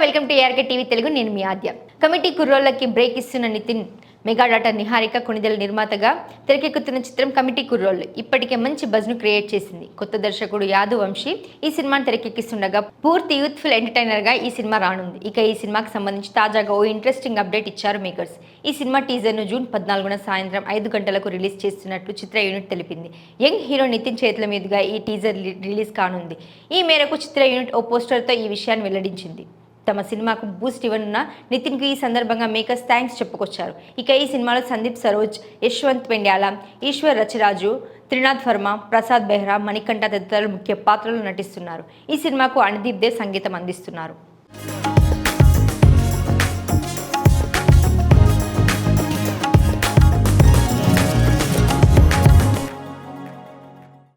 To ARK TV Telugu. నేను మీ ఆద్య. Committee కుర్రోళ్ళకి break ఇస్తున్న నితిన్ మెగాడాటర్ నిహారిక కొణిదెల నిర్మాతగా తెరకెక్కుతున్న చిత్రం కమిటీ కుర్రోళ్ళు. ఇప్పటికే మంచి బజ్ను క్రియేట్ చేసింది. కొత్త దర్శకుడు యాదు వంశీ ఈ సినిమాను తెరకెక్కిస్తుండగా పూర్తి యూత్ఫుల్ ఎంటర్టైనర్గా ఈ సినిమా రానుంది. ఇక ఈ సినిమాకి సంబంధించి తాజాగా ఓ ఇంట్రెస్టింగ్ అప్డేట్ ఇచ్చారు మేకర్స్. ఈ సినిమా టీజర్ను జూన్ పద్నాలుగున సాయంత్రం ఐదు గంటలకు రిలీజ్ చేస్తున్నట్లు చిత్ర యూనిట్ తెలిపింది. యంగ్ హీరో నితిన్ చేతుల మీదుగా ఈ టీజర్ రిలీజ్ కానుంది. ఈ మేరకు చిత్ర యూనిట్ ఓ పోస్టర్తో ఈ విషయాన్ని వెల్లడించింది. తమ సినిమాకు బూస్ట్ ఇవ్వనున్న నితిన్కి ఈ సందర్భంగా మేకర్స్ థ్యాంక్స్ చెప్పుకొచ్చారు. ఇక ఈ సినిమాలో సందీప్ సరోజ్ యశ్వంత్ పెండ్యాల ఈశ్వర్ రచిరాజు త్రినాథ్ వర్మ ప్రసాద్ బెహ్రా మణికంఠ తదితరులు ముఖ్య పాత్రలు నటిస్తున్నారు. ఈ సినిమాకు అణదీప్ దేవ్ సంగీతం అందిస్తున్నారు.